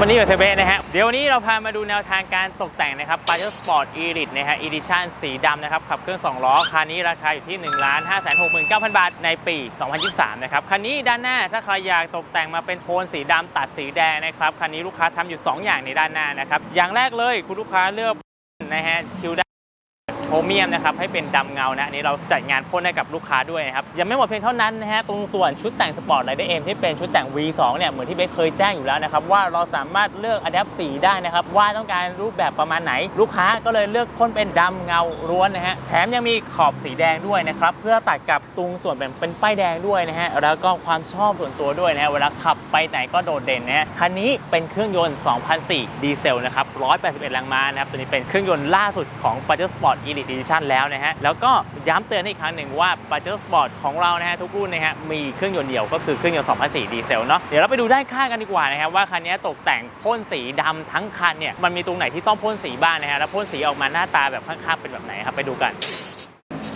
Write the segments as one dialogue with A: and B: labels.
A: วันนี้อยู่เทเบะนะฮะ เดี๋ยววันนี้เราพามาดูแนวทางการตกแต่งนะครับปาเจอร์สปอร์ตอีลิทนะฮะอีดิชั่นสีดำนะครับ ขับเครื่อง 2 ล้อ คันนี้ราคาอยู่ที่ 1 5 6 9 0 0 0 บาทในปี 2023 นะครับ คันนี้ด้านหน้าถ้าใครอยากตกแต่งมาเป็นโทนสีดำตัดสีแดงนะครับ คันนี้ลูกค้าทำอยู่ 2 อย่างในด้านหน้านะครับ อย่างแรกเลยคุณลูกค้าเลือกนะฮะคิวด โครเมียมนะครับให้เป็นดำเงานะอันนี้เราจัดงานพ่นให้กับลูกค้าด้วยนะครับยังไม่หมดเพียงเท่านั้นนะฮะตรงส่วนชุดแต่งสปอร์ตไลท์เอ็มที่เป็นชุดแต่ง V2 เนี่ยเหมือนที่เบคเคยแจ้งอยู่แล้วนะครับว่าเราสามารถเลือกอะแดปสีได้นะครับว่าต้องการรูปแบบประมาณไหน ลูกค้าก็เลยเลือกพ่นเป็นดำเงาล้วนนะฮะแถมยังมีขอบสีแดงด้วยนะครับเพื่อตัดกับตรงส่วนเป็นเป็นป้ายแดงด้วยนะฮะแล้วก็ความชอบส่วนตัวด้วยนะฮะเวลาขับไปไหนก็โดดเด่นนะฮะคันนี้เป็นเครื่องยนต์2004ดีเซลนะครับ181แรงม้านะครับตัวนี้เป็นเครื่องยนต์ล่าสุดของ p a j e r Sport Elite Edition แล้วนะฮะ แล้วก็ย้ำเตือนอีกครั้งหนึ่งว่า p a j e r Sport ของเรานะฮะทุกรุ่นนะฮะมีเครื่องยนต์เดียวก็คือเครื่องยนต์2004ดีเซลเนาะ เดี๋ยวเราไปดูด้านข้างกันดีกว่านะครับว่าคันนี้ตกแต่งพ่นสีดำทั้งคันเนี่ยมันมีตรงไหนที่ต้องพ่นสีบ้างนะฮะแล้วพ่นสีออกมาหน้าตาแบบข้างๆเป็นแบบไหนครับไปดูกัน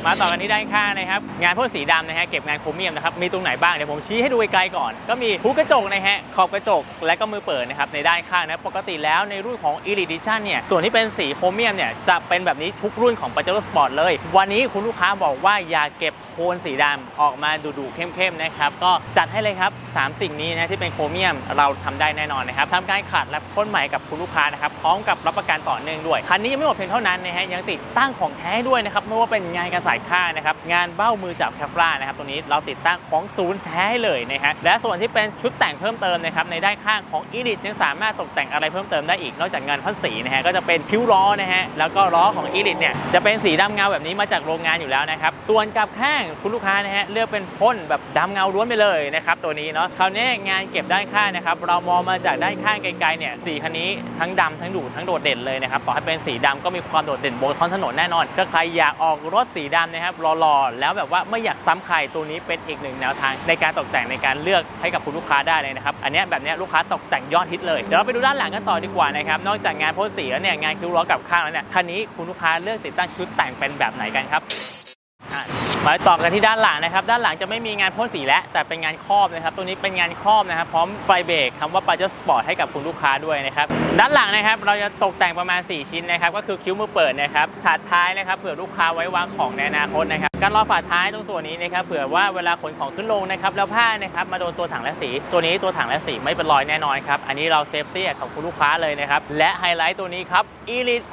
A: มาต่อกันที่ด้านข้างนะครับ งานพ่นสีดำนะฮะเก็บงานโครเมียมนะครับมีตรงไหนบ้างเดี๋ยวผมชี้ให้ดูไกลๆก่อน ก็มีหูกระจกนะฮะขอบกระจกและก็มือเปิดนะครับในด้านข้างนะปกติแล้วในรุ่นของ Elite Edition เนี่ยส่วนที่เป็นสีโครเมียมเนี่ยจะเป็นแบบนี้ทุกรุ่นของ p a j e r o Sport เลย วันนี้คุณลูกค้าบอกว่าอย่าเก็บโทนสีดำออกมาดุๆเข้มๆนะครับก็จัดให้เลยครับสามสิ่งนี้นะที่เป็นโครเมียมเราทำได้แน่นอนนะครับทำการขัดและพ่นใหม่กับคุณลูกค้านะครับพร้อมกับรับประกันต่อเนื่องด้วยคันนี้ยังไม่หมดเพียงเท่านั้นนะฮะยังติดตั้งของแท้ด้วยนะครับไม่ว่าเป็นงานกระสายค่านะครับงานเบ้ามือจับแคปลานะครับตรงนี้เราติดตั้งของศูนย์แท้ให้เลยนะฮะและส่วนที่เป็นชุดแต่งเพิ่มเติมนะครับในด้านข้างของ e l i t ยังสามารถตกแต่งอะไรเพิ่มเติมได้อีกนอกจากงานพ่นสีนะฮะก็จะเป็นคิ้วล้อนะฮะแล้วก็ล้อของ e l i t เนี่ยจะเป็นสีดำเงาแบบนี้มาจากโรงงานอยู่แล้วนะครับส่วนกับข้างคุณลูกค้านะฮะเลือกเป็นพ่นแบบดำเงาล้วนไปเลยนะครับตัวนี้เนาะคราวนี้งานเก็บด้านข้างนะครับเรามองมาจากด้านข้างไกลๆเนี่ยสีคันนี้ทั้งดำทั้งดุทั้งโดดเด่นเลยนะครับต่อให้เป็นสีดำก็มีความโดดเด่นบนท้องถนนแน่นอนถ้าใครอยากออกรถสีดำนะครับหล่อๆแล้วแบบว่าไม่อยากซ้ำใครตัวนี้เป็นอีกหนึ่งแนวทางในการตกแต่งในการเลือกให้กับคุณลูกค้าได้เลยนะครับอันนี้แบบนี้ลูกค้าตกแต่งยอดฮิตเลยเดี๋ยวเราไปดูด้านหลังกันต่อดีกว่านะครับนอกจากงานพ่นสีแล้วเนี่ยงานคิ้วล้อกับข้างแล้วเนี่ยคันนี้คุณลูกค้าเลือกติดตั้งชุดแต่งเป็นแบบไหนกันครับ มาต่อกันที่ด้านหลังนะครับ ด้านหลังจะไม่มีงานพ่นสีแล้วแต่เป็นงานครอบนะครับ ตัวนี้เป็นงานครอบนะครับ พร้อมไฟเบรกคำว่า p a j e r Sport ให้กับคุณลูกค้าด้วยนะครับ ด้านหลังนะครับ เราจะตกแต่งประมาณ 4 ชิ้นนะครับ ก็คือคิ้วมือเปิดนะครับ ถาดท้ายนะครับ เผื่อลูกค้าไว้วางของในอนาคตนะครับ การล้อฝาท้ายตรงส่วนนี้นะครับเผื่อว่าเวลาขนของขึ้นลงนะครับแล้วผ้านะครับมาโดนตัวถังและสี ตัวนี้ตัวถังและสีไม่เป็นรอยแน่นอนครับอันนี้เราเซฟตี้ของคุณลูกค้าเลยนะครับและไฮไลท์ตัวนี้ครับ Elite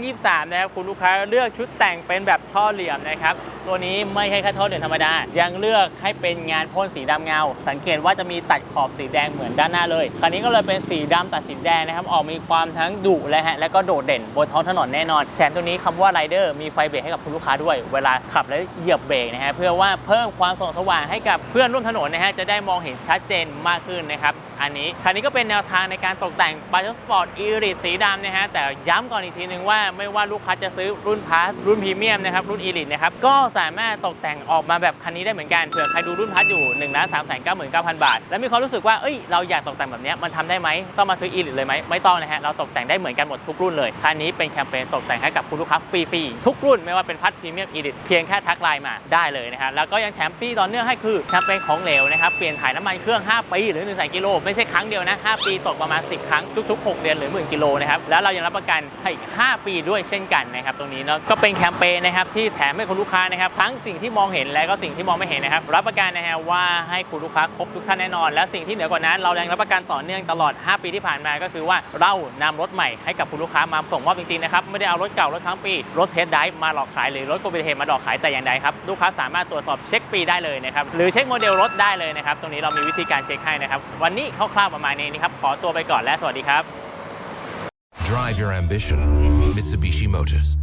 A: 2023 นะครับคุณลูกค้าเลือกชุดแต่งเป็นแบบท่อเหลี่ยมนะครับตัวนี้ไม่ใช่แค่ท่อเหลี่ยมธรรมดา ยังเลือกให้เป็นงานพ่นสีดำเงา สังเกตว่าจะมีตัดขอบสีแดงเหมือนด้านหน้าเลยคราวนี้ก็เลยเป็นสีดำตัดสีแดงนะครับออกมีความทั้งดุและฮะและก็โดดเด่นบนท้องถนนแน่นอนแถมตัวนี้คำว่าไรเดอร์มีไฟเบรกให้กับคุณลูกค้าด้วย เวลาขับแล้วเหยียบเบรกนะฮะเพื่อว่าเพิ่มความส่องสว่างให้กับเพื่อนร่วมถนนนะฮะจะได้มองเห็นชัดเจนมากขึ้นนะครับอันนี้คันนี้ก็เป็นแนวทางในการตกแต่ง b a j e r Sport e l i t e สีดำนะฮะแต่ย้ำก่อนอีกทีนึงว่าไม่ว่าลูกค้าจะซื้อรุ่นพาสรุ่นพรีเมียมนะครับรุ่น e l i t e นะครับก็สามารถตกแต่งออกมาแบบคันนี้ได้เหมือนกันเผื่อใครดูรุ่นพาสอยู่1นึ่งล้านสามแสนเก้าหมื่นเก้าพันบาท แล้วมีความรู้สึกว่าเอ้ยเราอยากตกแต่งแบบนี้มันทำได้ไหมต้องมาซื้อ e l i t e เลยไหมไม่ต้องนะฮะเราตกแต่งได้เหมือนกันหมดทุกรุ่นเลยคันนี้เป็นแคมเปญตกแต่งให้กับคุณลูกค้าฟรีๆทุกรุ่นไม่ว่าเป็นพัดพรีเมียม e l i t e เพียงแค่ทักไลน์มาได้เลยนะฮะแล้วก็ยังแถมฟรีต่อเนื่องให้คือแคมเปญของเหลวนะครับเปลี่ยนถ่ายน้ำมันเครื่อง 5 ปี หรือ1แสนกิโลไม่ใช่ครั้งเดียวนะ 5 ปีตกประมาณ 10 ครั้งทุกๆ 6 เดือนหรือหมื่นกิโลนะครับแล้วเรายังรับประกันให้อีก 5 ปีด้วยเช่นกันนะครับตรงนี้เนาะก็เป็นแคมเปญนะครับที่แถมให้คุณลูกค้านะครับทั้งสิ่งที่มองเห็นและก็สิ่งที่มองไม่เห็นนะครับรับประกันนะฮะว่าให้คุณลูกค้าครบทุกท่านแน่นอน และสิ่งที่เหนือกว่านั้นเรายังรับประกันต่อเนื่องตลอด 5 ปีที่ผ่านมาก็คือว่าเรานำรถใหม่ให้กับคุณลูกค้ามาส่งมอบจริงๆนะครับไม่ได้เอารถเก่ารถทั้งปีรถเทสไดฟ์มาหลอกขายหรือรถโกลบเทมาหลอกขายแต่อย่างใดครับลูกค้าสามารถตรวจสอบเช็คปีได้เลยนะครับหรือเช็คโมเดลรถได้เลยนะครับตรงนี้เรามีวิธีการเช็คให้นะครับวันนี้คร่าวๆประมาณนี้นะครับขอตัวไปก่อนและสวัสดีครับ
B: Drive your ambition. Mitsubishi Motors.